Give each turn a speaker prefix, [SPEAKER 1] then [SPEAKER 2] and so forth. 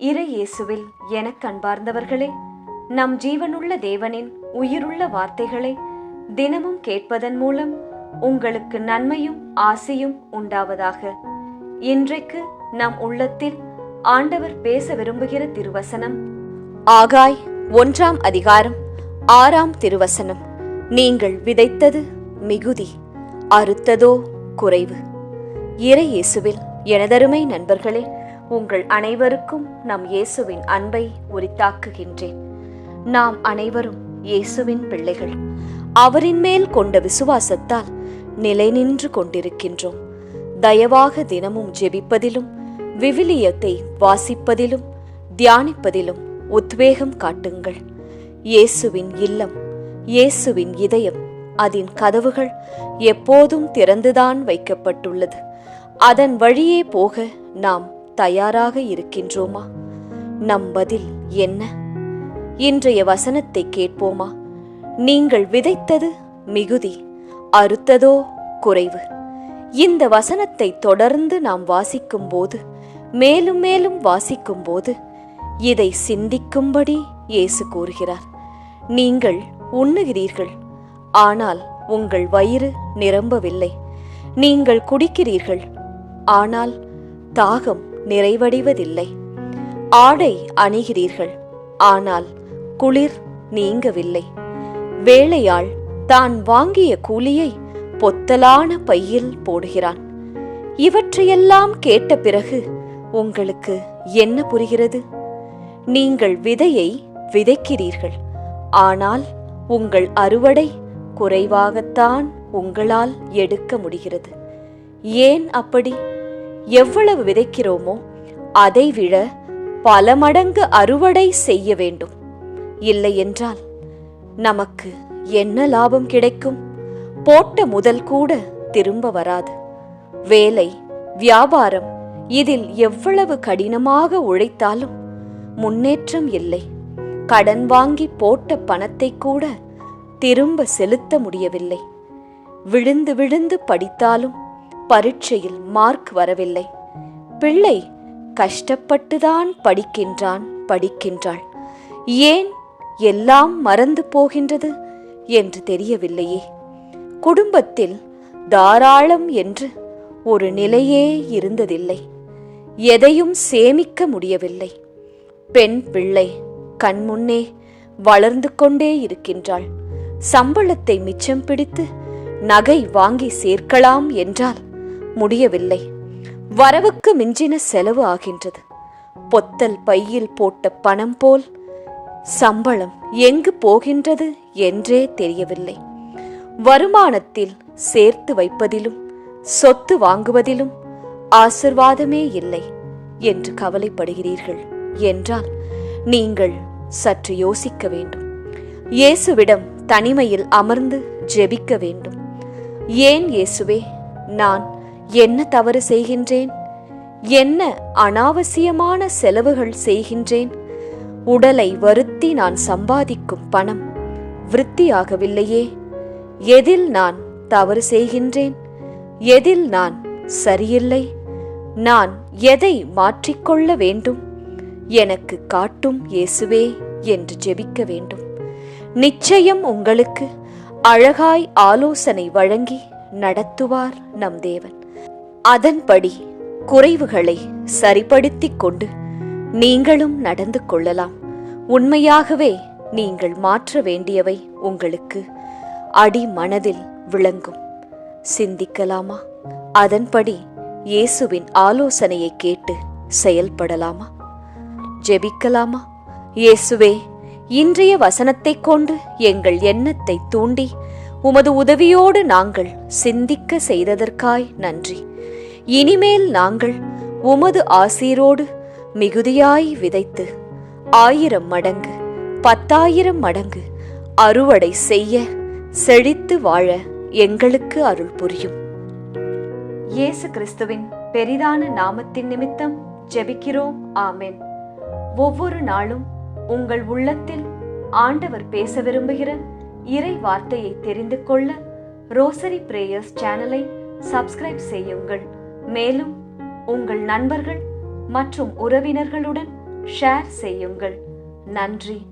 [SPEAKER 1] இறை இயேசுவில் எனக் கண்பார்ந்தவர்களே நம் ஜீவனுள்ள தேவனின் உயிருள்ள வார்த்தைகளை தினமும் கேட்பதன் மூலம் உங்களுக்கு நன்மையும் ஆசையும் உண்டாவதாக. இன்றைக்கு நம் உள்ளத்தில் ஆண்டவர் பேச விரும்புகிற திருவசனம் ஆகாய் ஒன்றாம் அதிகாரம் ஆறாம் திருவசனம். நீங்கள் விதைத்தது மிகுதி அறுத்ததோ குறைவு. இறை இயேசுவில் எனதருமை நண்பர்களே உங்கள் அனைவருக்கும் நம் இயேசுவின் அன்பை உரித்தாக்குகின்றேன். நாம் அனைவரும் இயேசுவின் பிள்ளைகள். அவரின் மேல் கொண்ட விசுவாசத்தால் நிலை நின்று கொண்டிருக்கின்றோம். தயவாக தினமும் ஜெபிப்பதிலும் விவிலியத்தை வாசிப்பதிலும் தியானிப்பதிலும் உத்வேகம் காட்டுங்கள். இயேசுவின் இல்லம் இயேசுவின் இதயம் அதன் கதவுகள் எப்போதும் திறந்துதான் வைக்கப்பட்டுள்ளது. அதன் வழியே போக நாம் தயாராக இருக்கின்றோமா? நம் பதில் என்ன? இன்றைய வசனத்தை கேட்போமா? நீங்கள் விதைத்தது மிகுதி அறுத்ததோ குறைவு? இந்த வசனத்தை தொடர்ந்து நாம் வாசிக்கும்போது மேலும் மேலும் வாசிக்கும்போது இதை சிந்திக்கும்படி இயேசு கூறுகிறார். நீங்கள் உண்ணுகிறீர்கள் ஆனால் உங்கள் வயிறு நிரம்பவில்லை. நீங்கள் குடிக்கிறீர்கள் ஆனால் தாகம் நிறைவடைவதில்லை. ஆடை அணிகிறீர்கள் ஆனால் குளிர் நீங்கவில்லை. வேலையாள் தான் வாங்கிய கூலியை பொத்தலான பையில் போடுகிறான். இவற்றையெல்லாம் கேட்ட பிறகு உங்களுக்கு என்ன புரிகிறது? நீங்கள் விதையை விதைக்கிறீர்கள் ஆனால் உங்கள் அறுவடை குறைவாகத்தான் உங்களால் எடுக்க முடிகிறது. ஏன் அப்படி? எவ்வளவு விதைக்கிறோமோ அதைவிட பல மடங்கு அறுவடை செய்ய வேண்டும். இல்லையென்றால் நமக்கு என்ன லாபம் கிடைக்கும்? போட்ட முதல் கூட திரும்ப வராது. வேலை வியாபாரம் இதில் எவ்வளவு கடினமாக உழைத்தாலும் முன்னேற்றம் இல்லை. கடன் வாங்கி போட்ட பணத்தை கூட திரும்ப செலுத்த முடியவில்லை. விழுந்து விழுந்து படித்தாலும் பரீட்சையில் மார்க் வரவில்லை. பிள்ளை கஷ்டப்பட்டுதான் படிக்கின்றான் படிக்கின்றாள். ஏன் எல்லாம் மறந்து போகின்றது என்று தெரியவில்லையே. குடும்பத்தில் தாராளம் என்று ஒரு நிலையே இருந்ததில்லை. எதையும் சேமிக்க முடியவில்லை. பெண் பிள்ளை கண்முன்னே வளர்ந்து கொண்டே இருக்கின்றாள். சம்பளத்தை மிச்சம் பிடித்து நகை வாங்கி சேர்க்கலாம் என்றால் முடியவில்லை. வரவுக்கு மிஞ்சின செலவு ஆகின்றது. பொத்தல் பையில் போட்ட பணம் போல் சம்பளம் எங்கு போகின்றது என்றே தெரியவில்லை. வருமானத்தில் சேர்த்து வைப்பதிலும் சொத்து வாங்குவதிலும் ஆசிர்வாதமே இல்லை என்று கவலைப்படுகிறீர்கள் என்றால் நீங்கள் சற்று யோசிக்க வேண்டும். இயேசுவிடம் தனிமையில் அமர்ந்து ஜெபிக்க வேண்டும். ஏன் இயேசுவே நான் என்ன தவறு செய்கின்றேன்? என்ன அனாவசியமான செலவுகள் செய்கின்றேன்? உடலை வருத்தி நான் சம்பாதிக்கும் பணம் விருத்தியாகவில்லையே. எதில் நான் தவறு செய்கின்றேன்? எதில் நான் சரியில்லை? நான் எதை மாற்றிக்கொள்ள வேண்டும்? எனக்கு காட்டும் இயேசுவே என்று ஜெபிக்க வேண்டும். நிச்சயம் உங்களுக்கு அழகாய் ஆலோசனை வழங்கி நடத்துவார் நம் தேவன். அதன்படி குறைவுகளை சரிப்படுத்திக் கொண்டு நீங்களும் நடந்து கொள்ளலாம். உண்மையாகவே நீங்கள் மாற்ற வேண்டியவை உங்களுக்கு அடி மனதில் விளங்கும். சிந்திக்கலாமா? அதன்படி இயேசுவின் ஆலோசனையை கேட்டு செயல்படலாமா? ஜெபிக்கலாமா? இயேசுவே இன்றைய வசனத்தைக் கொண்டு எங்கள் எண்ணத்தை தூண்டி உமது உதவியோடு நாங்கள் சிந்திக்க செய்ததற்காய் நன்றி. இனிமேல் நாங்கள் உமது ஆசீரோடு மிகுதியாய் விதைத்து ஆயிரம் மடங்கு பத்தாயிரம் மடங்கு அறுவடை செய்ய செழித்து வாழ எங்களுக்கு அருள் புரியும். இயேசு கிறிஸ்துவின் பெரிதான நாமத்தின் நிமித்தம் ஜெபிக்கிறோம். ஆமென். ஒவ்வொரு நாளும் உங்கள் உள்ளத்தில் ஆண்டவர் பேச விரும்புகிற இறை வார்த்தையை தெரிந்து கொள்ள ரோசரி பிரேயர்ஸ் சேனலை சப்ஸ்கிரைப் செய்யுங்கள். மேலும் உங்கள் நண்பர்கள் மற்றும் உறவினர்களுடன் ஷேர் செய்யுங்கள். நன்றி.